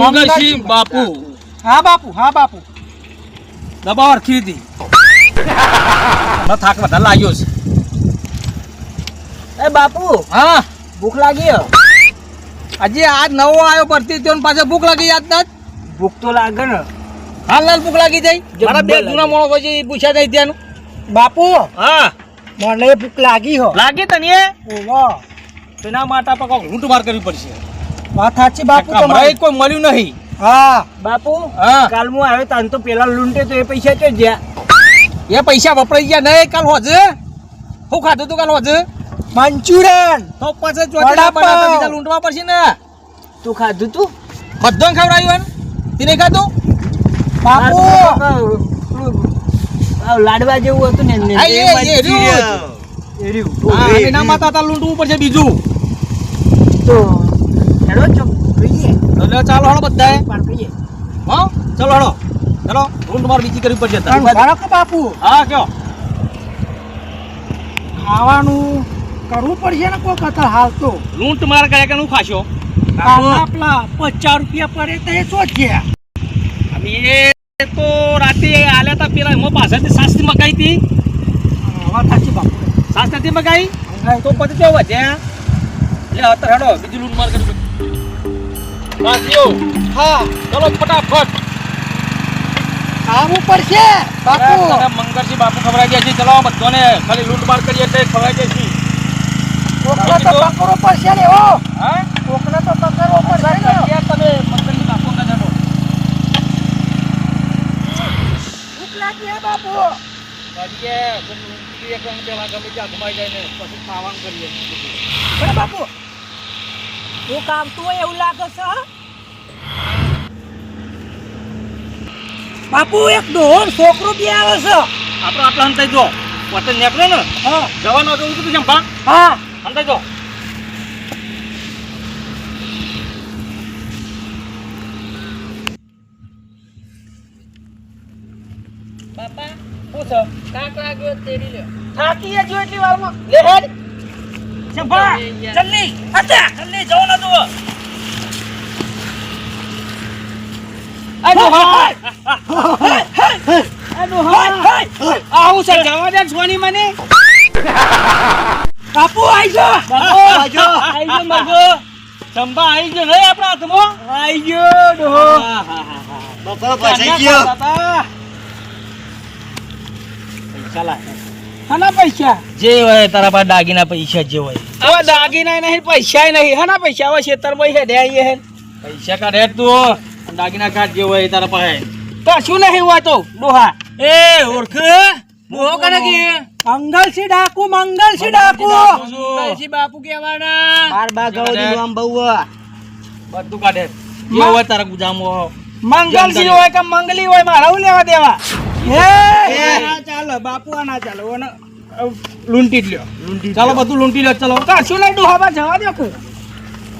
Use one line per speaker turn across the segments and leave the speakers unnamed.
મંગળસિંહ બાપુ.
હા બાપુ હા બાપુ.
દબાવ અરખી હતી. થાક બધા લાગ્યો છે.
એ બાપુ
હા.
ભૂખ લાગી આજે
હજી આજ નવો આવ્યો પરથી ત્યો પાસે ભૂખ લાગી યાદ ના
ભૂખ તો લાગે ને.
હાલ લાલ ભૂખ લાગી જાય. મારા બે. જૂના મોણો પછી પૂછ્યા જાય ત્યાંનું.
બાપુ
હા.
મને ભૂખ લાગી હો.
લાગી તને
ઓવા
તેના માટે આપણે કોક લૂંટ માર કરવી પડશે.
વાત સાચી બાપુ તમારે.
કોઈ મળ્યું નહીં.
હા. બાપુ
હા.
કાલ હું આવ્યો તાન તો પેલા લૂંટે તો એ પૈસા તો જ્યાં.
એ પૈસા વપરાઈ ગયા નહીં કાલ હોજે. હું ખાધું તું કાલ હોજે?
મંચુરિયન.
તો પછી
વડાપાવ.
બનાવતા બીજા લૂંટવા પડશે ને.
તું ખાધું તું?
બધો એમ? એને નહીં ખાધું?
બાપુ. લાડવા જેવું હતું ને ને
એ-
એ
એ રહ્યું.
મંચુરિયન. એ રહ્યું.
હા એના માતા તા લૂંટવું પડશે બીજું.
તો હેડો ચોક જોઈએ
એટલે ચાલો હળો
બધા
હા ચલો હળો ચલો લૂંટ માર બીજી કરવી પડશે
બાપુ?
હા કયો?
ખાવાનું કરવું પડશે ને કોઈ કથા હાલ તો.
લૂંટ માર કર્યા કે હું ખાશો?
આપલા પચાસ રૂપિયા પડે તો એ શોધ્યા
અમે એ તો રાતે આલ્યા તા પેલા એમાં પાછળથી સાસ્તી મગાઈ હતી.
વાત સાચી બાપુ.
સાસ નથી મગાઈ? તો પછી કેવું વધ્યા એટલે અત્યારે હેડો બીજું લૂંટ માર પડશે સાથીઓ
હા
ચલો ફટાફટ.
આવવું પડશે બાપુ.
તને મંગળસિંહ બાપુ ખવડાવી દે છે. ચલો બધાને ખાલી લૂંટ માર કરીએ એટલે ખવડાવી દે છે.
કોકને તો પકડવો પડશે ને હો.
હા?
કોકને તો પકડવો પડશે ને.
તમે મંગળસિંહ બાપુ ના જાણો.
ભૂખ લાગી હે બાપુ.
કરીએ લૂંટીએ કે પેલા ગમે ત્યાં ઘુમાઈ જાય ને પછી ખાવાનું કરીએ.
હે બાપુ ભૂખ આવતું હોય એવું લાગે છે બાપુ એક ડોર છોકરો બી આવે છે.
આપણો આટલા અંતે જો. પોતે નીકળે ને
હા.
જવાનો હતો કીધું ચંપા
હા.
અંતે જો.
બાપા
શું છે?
કાક લાગ્યો તેડી લ્યો.
થાકી જો એટલી વારમાં. લે હેડ. ચંપા જલ્દી. અત્યા જલ્દી જવાનો તો આનો હાય આનો હાય આવું છે જવા દે સોની મને.
બાપુ આઈ ગયો
મગો આઈ નહીં આપણા હાથમાં?
આઈ ગયો ડોહો.
ગયો. પૈસા
હના પૈસા?
જે હોય તારા પાસે દાગીના પૈસા જે હોય.
હવે દાગીના નહીં પૈસા નહીં. હના પૈસા? હવે ખેતરમાં હેડે આવીએ હે.
પૈસા કાઢે તું દાગીના કાઢ જે હોય તારા પાસે.
કશું નહીં હોય તો? ડોહા.
એ ઓળખ. મોહ કરે કે
મંગલસી ડાકુ મંગલસી ડાકુ.
મંગલસિંહ
બાપુ કેવાના બાર બા
ગવડી
આમ બહુ
બધું કાઢે. જે હોય તારા ગુજામો
મંગલસી હોય કે મંગલી હોય મારા લેવા દેવા? ચાલો બાપુ આ ના ચાલો. લૂંટી જ લ્યો.
ચાલો બધું લૂંટી લે ચલો.
કશું નહીં ડોહાબા જવા દો કે?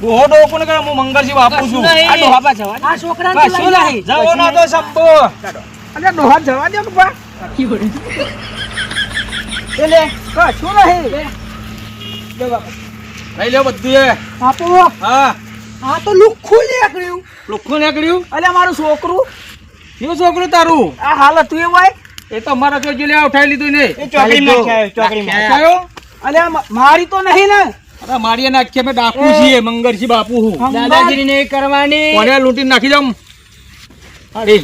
ડોહો ડોહો કોને હું મંગળસિંહ બાપુ છું.
આ ડોહાબા જવા આ છોકરા કશું નહીં
જાઓ ના તો શબ્દો.
અરે ડોહા જવા દો બા? એટલે કશું નહીં
લઈ? લે બધું એ
બાપુ
હા.
આ તો લુખ્ખું નીકળ્યું.
લુખ્ખું નીકળ્યું?
અલ્યા મારું છોકરું
કયું છોકરું તારું?
આ હાલ તું એવું હોય?
એ તો મારા જોઈ લે ઉઠાઈ લીધું ને.
એ ચોકડીમાં ચોકડીમાં.
કયો
અલ્યા મા- મારી તો નહીં ને?
અરે મારી નાખીએ અમે ડાકુ છીએ મંગરસી બાપુ હું.
દાદાગીરી નહીં કરવાની.
કોને લૂંટી નાખી દઉં? અરે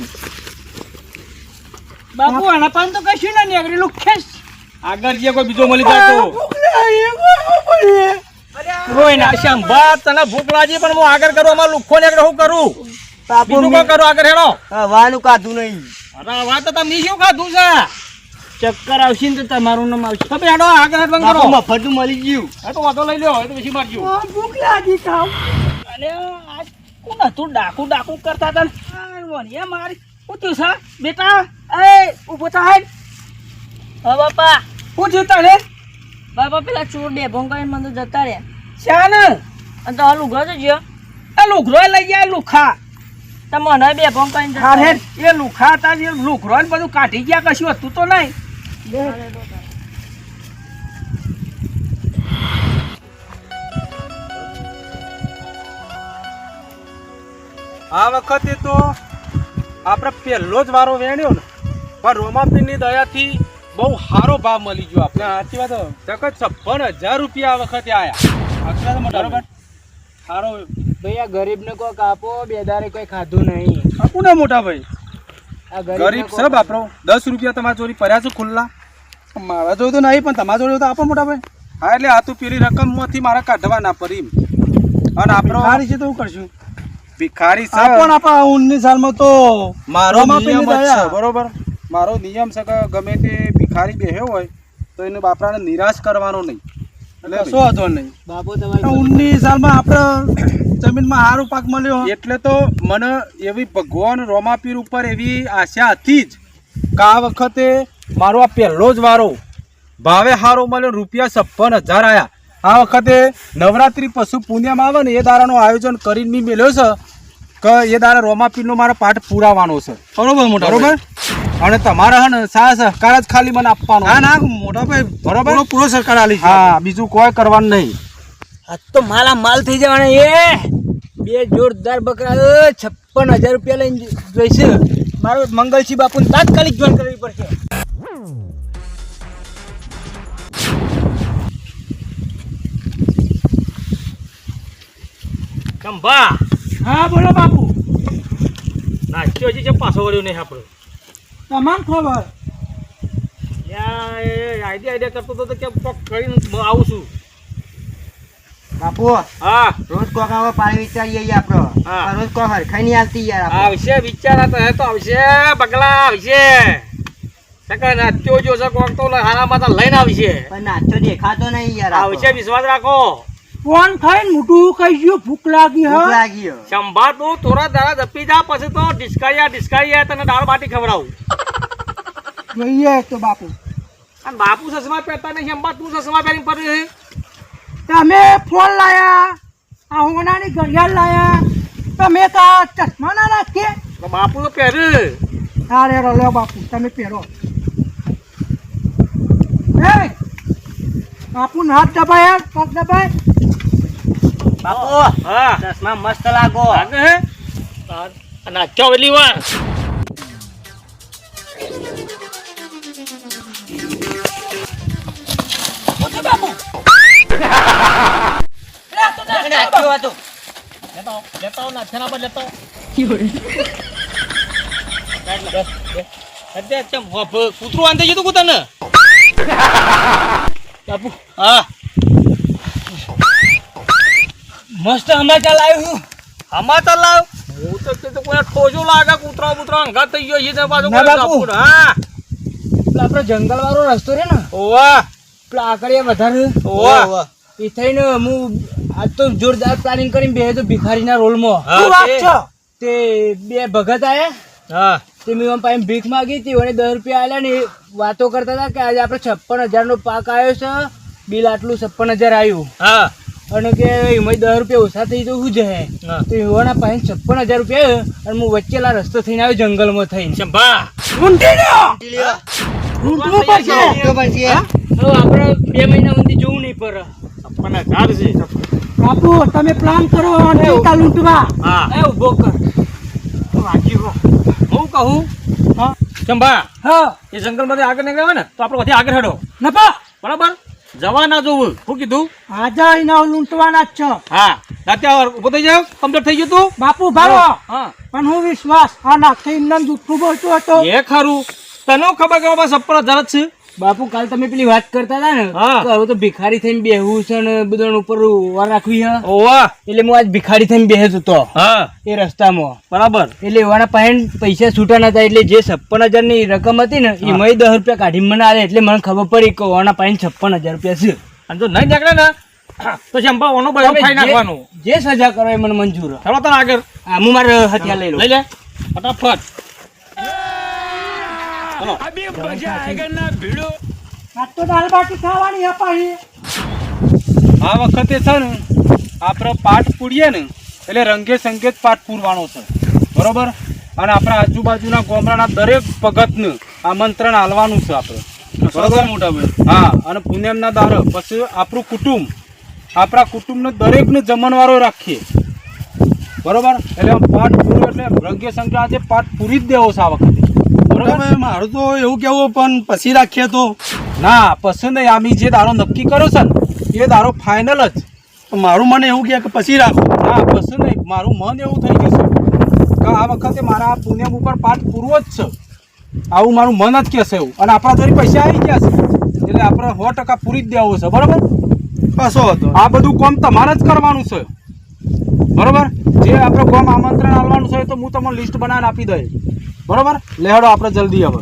બાપુ આના પાન તો કશું ના નીકળ્યું લુખ્ખેસ
આગળ જે કોઈ બીજો મળી જાય તો.
રોય ના
શંભા તને ભૂખ લાગી. પણ હું આગળ કરું અમાર લુખ્ખો ને આગળ હું કરું? બીજું કોઈ કરું આગળ હેડો?
વાનું કાધું નહીં.
અરે વાત તો તમે શું ખાધું છે?
ચક્કર આવશે ને તો તમારું નામ આવશે.
તમે હેડો આગળ હેડ બંધ કરો.
મફતનું મળી ગયું.
એ તો વાંધો લઈ લ્યો તો પછી મારજો.
ભૂખ લાગી ખાવ. અરે આજ કોણ હતું? ડાકુ ડાકુ કરતા હતા ને? મારી શું સા બેટા? એ ઊભો થાય
હા બાપા.
શું થયું તને
બાપા પેલા ચોર ડેભો કરીને મને જતા રહ્યા.
શાન?
અને તો હાલ ઉઘરો જ ગયો.
એ લુખરો લઈ ગયા લુખા.
તો મને બે કરીને જતા
હે એ લુખા હતા જે લુખરો ને બધું કાઢી ગયા કશું હતું તો નહીં.
આ વખતે તો આપણે પહેલો જ વારો વેણ્યો ને. પણ રોમાપીની દયાથી બહુ સારો ભાવ મળી ગયો આપણે. સાચી વાત તકત છપ્પન હજાર રૂપિયા આ વખતે આયા. બરોબર? સારો
ભાઈ આ ગરીબને કોઈ કાપો બેદારે કોઈ ખાધું નહીં.
આપું ને મોટા ભાઈ?
આ
ગરીબ છે બાપરો. દસ રૂપિયા તમારા જોડી પડ્યા છે ખુલ્લા. મારા જોડે તો નહીં પણ તમારા જોડે તો આપો મોટા ભાઈ. હા એટલે આ તો પેલી રકમમાંથી મારે કાઢવા ના પડી અને આપણો
છે તો હું કરશું?
ભિખારી છે.
પણ આપા ઉન્નીસ સાલમાં તો?
મારો નિયમ છે બરોબર? મારો નિયમ છે કે ગમે તે ભિખારી બેહ્યો હોય તો એને બાપરાને નિરાશ કરવાનો નહીં. એટલે
શું હતો નહીં. બાપુ તમારે ઉન્નીસ સાલમાં આપણે જમીનમાં સારો પાક મળ્યો
એટલે તો મને એવી ભગવાન રોમાપીર ઉપર એવી આશા હતી જ કે આ વખતે મારો આ પહેલો જ વારો ભાવે હારો મળ્યો રૂપિયા છપ્પન હજાર આવ્યા આ વખતે નવરાત્રિ પશુ પૂનમ આવે ને એ દારાનું આયોજન કરીને મેં મેલ્યો છે કે એ દારા રોમાપીરનો મારો પાઠ પુરાવાનો છે.
બરોબર મોટા
બરોબર? અને તમારા હે ને સા સહકાર જ ખાલી મને આપવાનો.
ના ના મોટા ભાઈ.
બરોબર?
પૂરો સહકાર સરકાર આલી
હા બીજું કોઈ કરવાનું નહીં.
આજ તો માલા માલ થઈ જવાના એ બે જોરદાર બકરા છપ્પન હજાર રૂપિયા લઈને જોઈશે. મારો મંગલસિંહ બાપુને તાત્કાલિક જોઈન કરવી પડશે.
કંભા
હા બોલો બાપુ.
નાચ્યો હજી છે પાછો વળ્યો નહીં આપણો.
તમામ ખબર?
આઈડિયા આઈડિયા કરતો તો કે પગ કરીને આવું છું.
બાપુ
હા.
રોજ કોક આવો પાણી વિચારીએ આપણો
હા.
રોજ કોક હરખાઈ નહીં આવતી યાર
આવશે વિચારા તો હે તો આવશે બગલા આવશે. સકા નાચ્યો જો છે કોક તો હારામાં તો લઈને આવશે.
પણ નાચ્યો દેખાતો નહીં યાર
આવશે વિશ્વાસ રાખો.
ફોન ખાઈને મોટું કહી ગયો ભૂખ લાગી
ભૂખ લાગી હો.
સંભા તું થોડા દાડા દપી જા પછી તો ડિસ્કારિયા ડિસ્કારિયા તને દાળ બાટી ખવડાવું.
જોઈએ તો બાપુ.
બાપુ સસમા પહેરતા નહીં સંભા તું સસમા પહેરીને પડે છે
તમે ફોન લાયા આ હોનાની ઘડિયાળ લાયા તમે તો આ ચશ્મા ના નાખીએ
તો બાપુ તો પહેરે.
હા રે લો બાપુ તમે પહેરો. એ બાપુ હાથ દબાય પગ દબાય.
બાપુ
હા.
ચશ્મા મસ્ત લાગો.
લાગે હે? આ નાચ્યો વેલી વાર.
હતો
લેતા આવો, લેતા. આવો, નાચ્યાના પર લેતા અત્યારે ચમ કૂતરું આંધે જતું કૂતર ને બાપુ. હા.
મસ્ત હમાચાર લાવ્યું
આમાં હમાચાર લાવ હું તો કીધું કોઈ ઠોજો લાગે કૂતરા બૂતરા અંગાત થઈ ગયો છે ને પાછું હા.
આપણો જંગલ વાળો રસ્તો રે ને
ઓવા.
પેલો આકડીએ વધારે.
ઓવા.
એ થઈને હું આજ તો જોરદાર પ્લાનિંગ કરીને બે તો ભિખારીના રોલમાં.
હા,
શું વાત
તે-
છે? તે બે ભગત આયા.
હા.
તે મેં પાસે ભીખ માગી હતી અને દસ રૂપિયા આલ્યા ને વાતો કરતા હતા કે આજે આપણે છપ્પન હજારનો પાક આવ્યો છે બિલ આટલું છપ્પન હજાર આવ્યું
હા.
અને કે એમાં દસ રૂપિયા ઓછા થઈ તો શું જશે
હા.
તો એવાના પાસે છપ્પન હજાર રૂપિયા અને હું વચ્ચેલા રસ્તો થઈને આવ્યો જંગલમાં થઈને. રૂંટવું પડશે આપણે બે મહિના સુધી જોવું નહીં પડે.
છપ્પન હજાર છે
બાપુ તમે પ્લાન કરો અને લૂંટવા.
હા.
એ ઊભો કર.
હું કહું?
હા.
ચંબા
હા.
એ જંગલમાંથી આગળ નીકળ્યા ને તો આપણે વધી આગળ હેડો.
નપા.
બરાબર? જવા ના જોવું શું કીધું?
આજે એના લૂંટવાના જ છો.
હા. અત્યારે ઊભો થઈ જાવ કમ્પ્લીટ થઈ ગયું તું.
બાપુ ભારો
હા.
પણ હું વિશ્વાસ આના થઈ નંદ ખૂબ બોલતો હતો.
એ ખરું. તને ખબર કે બાબા સપ્પર જરત જ છે?
બાપુ કાલ તમે પેલી વાત કરતા હતા ને કે હવે તો ભિખારી થઈને બેહવું છે ને બધા ઉપર ઓવા રાખવી છે
ઓવા.
એટલે હું આજ ભિખારી થઈને બેહેતો હતો એ રસ્તામાં.
બરાબર.
એટલે એવાના પાસે પૈસા છૂટા નતા એટલે જે છપ્પન હજારની રકમ હતી ને એમાં દસ રૂપિયા કાઢી મને આવે એટલે મને ખબર પડી કે ઓવાના પાસે છપ્પન હજાર રૂપિયા છે.
અને જો નહીં નીકળે ને તો ચંપા ઓનો
બધો
ખાઈ નાખવાનો?
જે સજા કરો એ મને મંજૂર.
ચાલો તને આગળ.
હા હું મારે હથિયાર લઈ લઉં.
લઈ લે. ફટાફટ.
આજ તો દાળ બાટી ખાવાની અપાઈ
આ વખતે છે ને આપણે પાઠ પૂરીએ ને એટલે રંગે સંગેત પાઠ પૂરવાનો છે. બરોબર? અને આપણા આજુબાજુના ગોમરાના દરેક ભગતને આમંત્રણ આલવાનું છે આપણે. બરોબર? મોટા ભાઈ. હા અને પુણ્યમના દાર પછી આપણું કુટુંબ. આપણા કુટુંબને દરેકને જમણવારો રાખીએ. બરોબર? એટલે પાઠ પૂરો એટલે રંગે સંગે આજે પાઠ પૂરી જ દેવો છે આ વખતે. બરોબર?
મારું તો એવું કેવું પણ પછી રાખીએ તો.
ના પસંદ નહીં. આમી જે દારો નક્કી કરો છે ને એ દારો ફાઇનલ જ.
મારું મને એવું કહે કે પછી રાખો.
ના પસંદ નહીં. મારું મન એવું થઈ જશે. કે આ વખતે મારા પુણ્યમ ઉપર પાઠ પૂરવો જ છે. આવું મારું મન જ કહેશે એવું. અને આપણા જોડે પૈસા આવી ગયા છે. એટલે આપણે સો ટકા પૂરી જ દેવો છે. બરાબર?
કશો હતો.
આ બધું કોમ તમારે જ કરવાનું છે. બરાબર? જે આપણે કોમ આમંત્રણ આપવાનું છે તો હું તમને લિસ્ટ બનાવીને આપી દઈશ. બરોબર? લેહડો આપણે જલ્દી હવે.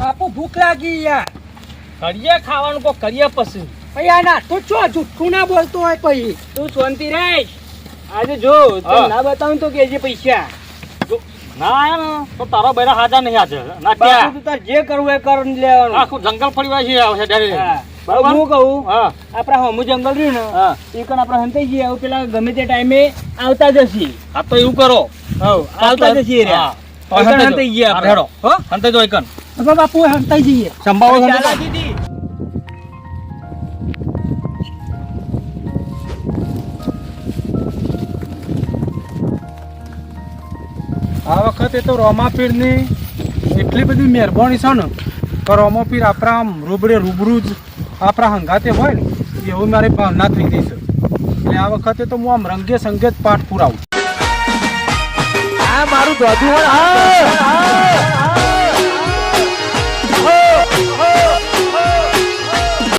બાપુ ભૂખ લાગી યાર.
કરીએ ખાવાનું કો કરીએ પછી.
ભાઈ ના તું છો? જુઠ્ઠું ના બોલતો હોય પછી તું શાંતિ રહે આજે જો તને ના બતાવું તો કેજે પૈસા.
ના આયા ને તો તારો બૈરા હાજા નહીં આજે. ના ત્યાં
તું તાર જે કરવું એ કર લેવાનું.
આખું જંગલ ફરી વાય છે આવશે ડાયરેક્ટ.
હા.
બરાબર?
હું કહું
હા.
આપણા હોમું જંગલ રહ્યું ને
હા.
એ કણ આપણે હંતાઈ જઈએ. પેલા ગમે તે ટાઈમે આવતા જશે.
હા તો એવું કરો.
આવતા જશે રે
હા. તો
એકણ
હંતાઈ
હંતાઈ
જાઓ.
જઈએ
હા,
આપણે.
હેડો.
હો?
હંતાઈ જાઓ એકન.
બાપુ હંતાઈ જઈએ.
સંભાવો
દીદી
આ વખતે તો રોમાપીરની એટલી બધી મહેરબાની છે ને કે રોમાપીર આપણા આમ રૂબડે રૂબરૂ જ આપણા હંગાતે હોય ને એવું મારી ભાવના થઈ ગઈ છે. એટલે આ વખતે તો હું આમ રંગે સંગેત પાઠ પુરાવું
આ મારું હોય.